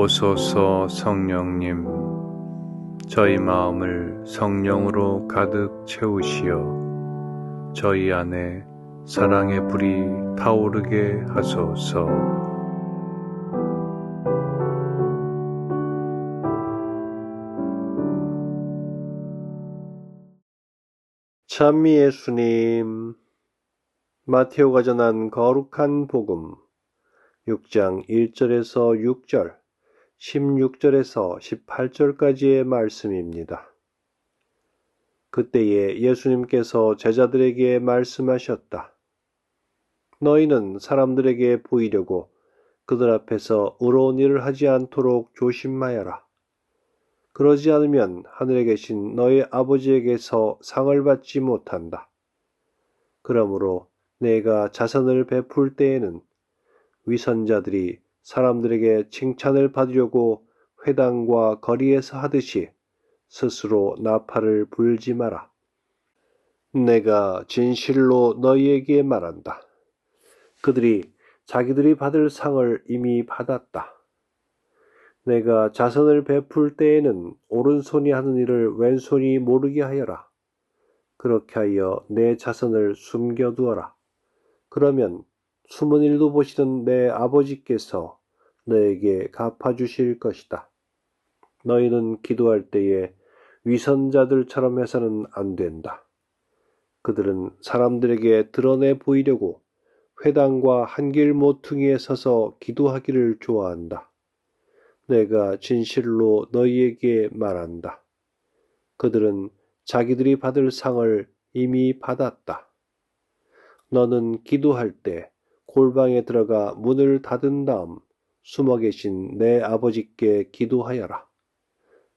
오소서 성령님, 저희 마음을 성령으로 가득 채우시어 저희 안에 사랑의 불이 타오르게 하소서. 찬미 예수님, 마테오가 전한 거룩한 복음, 6장 1절에서 6절, 16절에서 18절까지의 말씀입니다. 그때에 예수님께서 제자들에게 말씀하셨다. 너희는 사람들에게 보이려고 그들 앞에서 의로운 일을 하지 않도록 조심하여라. 그러지 않으면 하늘에 계신 너희 아버지에게서 상을 받지 못한다. 그러므로 내가 자선을 베풀 때에는 위선자들이 사람들에게 칭찬을 받으려고 회당과 거리에서 하듯이 스스로 나팔을 불지 마라. 내가 진실로 너희에게 말한다. 그들이 자기들이 받을 상을 이미 받았다. 내가 자선을 베풀 때에는 오른손이 하는 일을 왼손이 모르게 하여라. 그렇게 하여 내 자선을 숨겨두어라. 그러면 숨은 일도 보시는 내 아버지께서 너에게 갚아주실 것이다. 너희는 기도할 때에 위선자들처럼 해서는 안 된다. 그들은 사람들에게 드러내 보이려고 회당과 한길 모퉁이에 서서 기도하기를 좋아한다. 내가 진실로 너희에게 말한다. 그들은 자기들이 받을 상을 이미 받았다. 너는 기도할 때 골방에 들어가 문을 닫은 다음 숨어 계신 내 아버지께 기도하여라.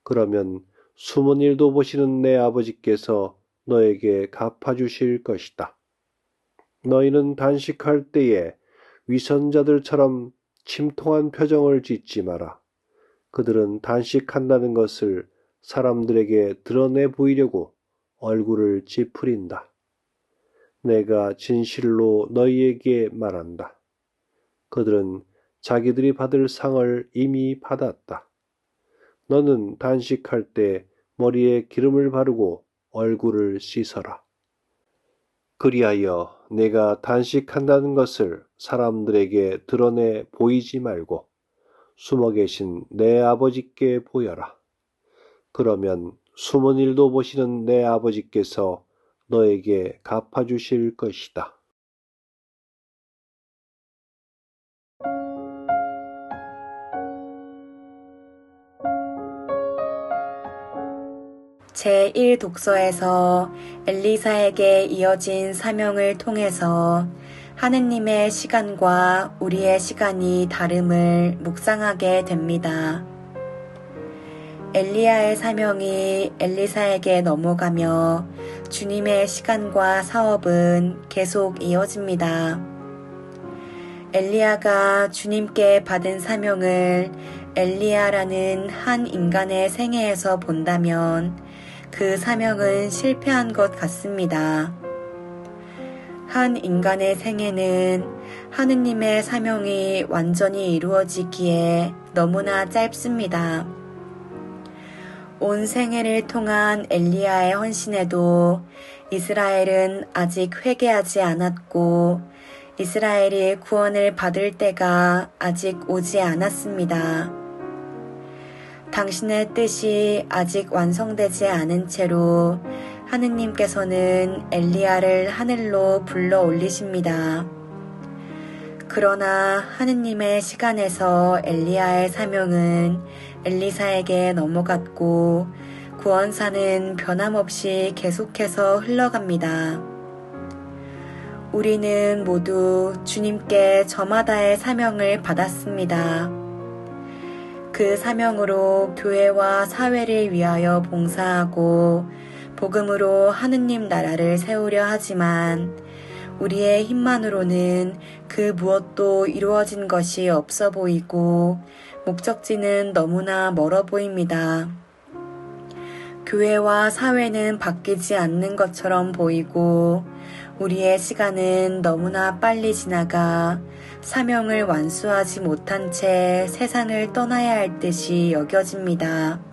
그러면 숨은 일도 보시는 내 아버지께서 너에게 갚아주실 것이다. 너희는 단식할 때에 위선자들처럼 침통한 표정을 짓지 마라. 그들은 단식한다는 것을 사람들에게 드러내 보이려고 얼굴을 찌푸린다. 내가 진실로 너희에게 말한다. 그들은 자기들이 받을 상을 이미 받았다. 너는 단식할 때 머리에 기름을 바르고 얼굴을 씻어라. 그리하여 내가 단식한다는 것을 사람들에게 드러내 보이지 말고 숨어 계신 내 아버지께 보여라. 그러면 숨은 일도 보시는 내 아버지께서 너에게 갚아주실 것이다. 제1독서에서 엘리사에게 이어진 사명을 통해서 하느님의 시간과 우리의 시간이 다름을 묵상하게 됩니다. 엘리야의 사명이 엘리사에게 넘어가며 주님의 시간과 사업은 계속 이어집니다. 엘리야가 주님께 받은 사명을 엘리야라는 한 인간의 생애에서 본다면 그 사명은 실패한 것 같습니다. 한 인간의 생애는 하느님의 사명이 완전히 이루어지기에 너무나 짧습니다. 온 생애를 통한 엘리야의 헌신에도 이스라엘은 아직 회개하지 않았고 이스라엘이 구원을 받을 때가 아직 오지 않았습니다. 당신의 뜻이 아직 완성되지 않은 채로 하느님께서는 엘리야를 하늘로 불러 올리십니다. 그러나 하느님의 시간에서 엘리야의 사명은 엘리사에게 넘어갔고 구원사는 변함없이 계속해서 흘러갑니다. 우리는 모두 주님께 저마다의 사명을 받았습니다. 그 사명으로 교회와 사회를 위하여 봉사하고 복음으로 하느님 나라를 세우려 하지만 우리의 힘만으로는 그 무엇도 이루어진 것이 없어 보이고 목적지는 너무나 멀어 보입니다. 교회와 사회는 바뀌지 않는 것처럼 보이고 우리의 시간은 너무나 빨리 지나가 사명을 완수하지 못한 채 세상을 떠나야 할 듯이 여겨집니다.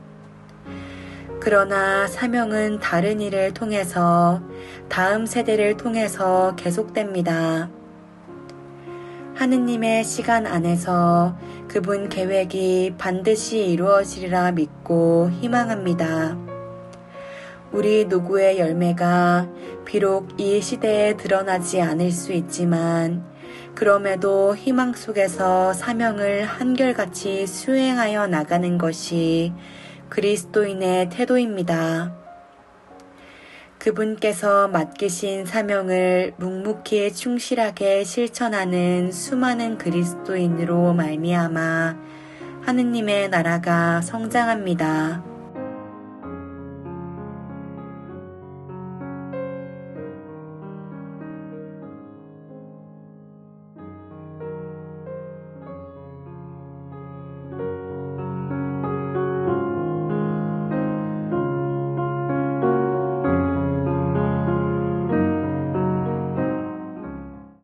그러나 사명은 다른 일을 통해서 다음 세대를 통해서 계속됩니다. 하느님의 시간 안에서 그분 계획이 반드시 이루어지리라 믿고 희망합니다. 우리 노구의 열매가 비록 이 시대에 드러나지 않을 수 있지만 그럼에도 희망 속에서 사명을 한결같이 수행하여 나가는 것이 그리스도인의 태도입니다. 그분께서 맡기신 사명을 묵묵히 충실하게 실천하는 수많은 그리스도인으로 말미암아 하느님의 나라가 성장합니다.